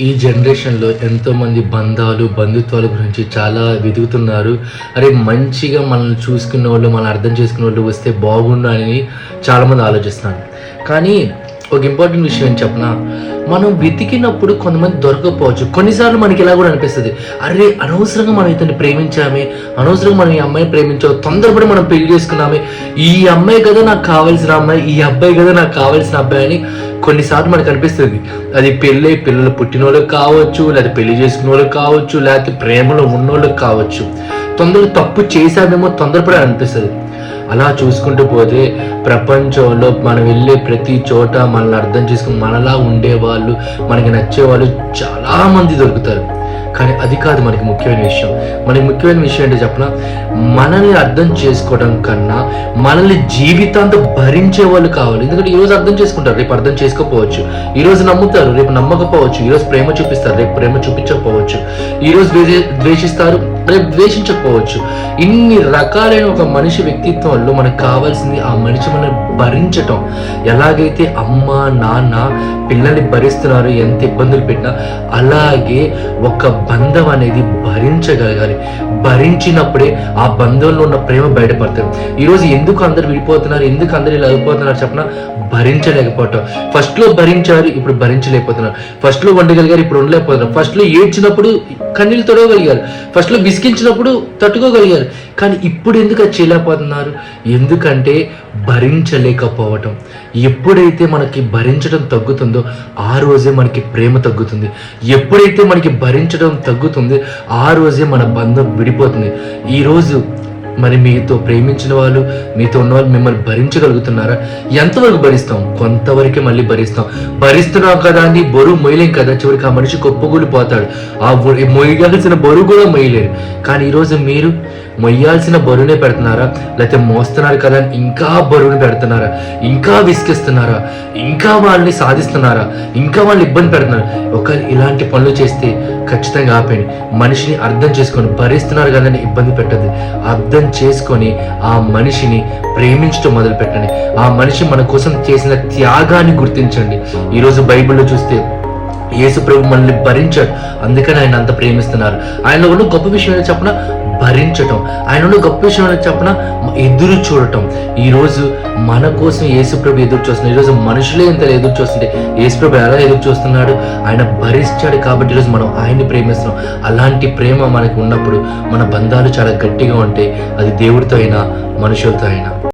ఈ జనరేషన్లో ఎంతోమంది బంధాలు బంధుత్వాల గురించి చాలా వెతుకుతున్నారు. అరే మంచిగా మనల్ని చూసుకున్న వాళ్ళు మనల్ని అర్థం చేసుకున్న వాళ్ళు వస్తే బాగుండు అని చాలామంది ఆలోచిస్తున్నారు. కానీ ఒక ఇంపార్టెంట్ విషయం ఏం చెప్పనా? మనం వెతికినప్పుడు కొంతమంది దొరకకపోవచ్చు కొన్నిసార్లు మనకి ఇలా కూడా అనిపిస్తుంది. అరే అనవసరంగా మనం ఇతన్ని ప్రేమించామే అనవసరంగా మనం ఈ అమ్మాయిని ప్రేమించాము తొందరపడి మనం పెళ్ళి చేసుకున్నామే. ఈ అమ్మాయి కదా నాకు కావాల్సిన అమ్మాయి ఈ అబ్బాయి కదా నాకు కావాల్సిన అబ్బాయి అని కొన్నిసార్లు మనకు అనిపిస్తుంది. అది పెళ్ళి పిల్లలు పుట్టిన వాళ్ళకి కావచ్చు లేదా పెళ్ళి చేసుకున్న వాళ్ళకి కావచ్చు లేకపోతే ప్రేమలో ఉన్న వాళ్ళకి కావచ్చు. తొందరగా తప్పు చేశామేమో తొందరపడి అనిపిస్తుంది. అలా చూసుకుంటూ పోతే ప్రపంచంలో మనం వెళ్ళే ప్రతి చోట మనల్ని అర్థం చేసుకుని మనలా ఉండేవాళ్ళు మనకి నచ్చేవాళ్ళు చాలామంది దొరుకుతారు. కానీ అది కాదు మనకి ముఖ్యమైన విషయం. మనకి ముఖ్యమైన విషయం ఏంటో చెప్పిన? మనల్ని అర్థం చేసుకోవడం కన్నా మనల్ని జీవితాంతం భరించే వాళ్ళు కావాలి. ఎందుకంటే ఈరోజు అర్థం చేసుకుంటారు. రేపు అర్థం చేసుకోకపోవచ్చు. ఈరోజు నమ్ముతారు. రేపు నమ్మకపోవచ్చు. ఈరోజు ప్రేమ చూపిస్తారు. రేపు ప్రేమ చూపించకపోవచ్చు. ఈరోజు ద్వేషిస్తారు. ప్రవేశించకపోవచ్చు. ఇన్ని రకాలైన ఒక మనిషి వ్యక్తిత్వంలో మనకు కావాల్సింది ఆ మనిషి మనం భరించటం. ఎలాగైతే అమ్మ నాన్న పిల్లల్ని భరిస్తున్నారు ఎంత ఇబ్బందులు పెట్టినా అలాగే ఒక బంధం అనేది భరించగలగాలి. భరించినప్పుడే ఆ బంధంలో ఉన్న ప్రేమ బయటపడుతుంది. ఈరోజు ఎందుకు అందరు విడిపోతున్నారు? ఎందుకు అందరు ఇలా అయిపోతున్నారు? చెప్పిన? భరించలేకపోవటం ఫస్ట్లో భరించారు ఇప్పుడు భరించలేకపోతున్నారు. ఫస్ట్లో వండగలిగారు ఇప్పుడు ఉండలేకపోతున్నారు. ఫస్ట్లో ఏడ్చినప్పుడు కన్నీళ్ళు తొడవగలిగారు. ఫస్ట్లో విసిగించినప్పుడు తట్టుకోగలిగారు. కానీ ఇప్పుడు ఎందుకు అది చేయలేకపోతున్నారు? ఎందుకంటే భరించలేకపోవటం. ఎప్పుడైతే మనకి భరించడం తగ్గుతుందో ఆ రోజే మనకి ప్రేమ తగ్గుతుంది. ఎప్పుడైతే మనకి భరించడం తగ్గుతుంది ఆ రోజే మన బంధం విడిపోతుంది. ఈరోజు మరి మీతో ప్రేమించిన వాళ్ళు మీతో ఉన్న వాళ్ళు మిమ్మల్ని భరించగలుగుతున్నారా? ఎంతవరకు భరిస్తాం? కొంతవరకే మళ్ళీ భరిస్తాం. భరిస్తున్నాం కదా అని బరువు మొయ్యలేం కదా? చివరికి ఆ మనిషి కొప్పగూలిపోతాడు. ఆ మొయ్యాల్సిన బరువు కూడా మొయ్యలేరు. కానీ ఈరోజు మీరు మొయ్యాల్సిన బరువునే పెడుతున్నారా? లేకపోతే మోస్తున్నారు కదా అని ఇంకా బరువుని పెడుతున్నారా? ఇంకా విసికిస్తున్నారా ఇంకా వాళ్ళని సాధిస్తున్నారా? ఇంకా వాళ్ళు ఇబ్బంది పెడుతున్నారు? ఒకవేళ ఇలాంటి పనులు చేస్తే ఖచ్చితంగా ఆపేయండి. మనిషిని అర్థం చేసుకొని భరిస్తున్నారు కదని ఇబ్బంది పెట్టద్దు. అర్థం చేసుకొని ఆ మనిషిని ప్రేమించడం మొదలు పెట్టండి ఆ మనిషి మన కోసం చేసిన త్యాగాన్ని గుర్తించండి. ఈరోజు బైబిల్లో చూస్తే యేసు ప్రభు మనల్ని భరించాడు. అందుకని ఆయన అంత ప్రేమిస్తున్నారు. ఆయనలో ఉన్న గొప్ప విషయం చెప్పిన? భరించటం. ఆయన గొప్ప విషయం చెప్పిన? ఎదురు చూడటం. ఈరోజు మన కోసం యేసుప్రభు ఎదురు చూస్తున్నాడు. ఈరోజు మనుషులే ఇంత ఎదురు చూస్తుంటే యేసుప్రభు ఎలా ఎదురు చూస్తున్నాడు? ఆయన భరించాడు కాబట్టి ఈరోజు మనం ఆయన్ని ప్రేమిస్తున్నాం. అలాంటి ప్రేమ మనకు ఉన్నప్పుడు మన బంధాలు చాలా గట్టిగా ఉంటాయి. అది దేవుడితో అయినా మనుషులతో అయినా.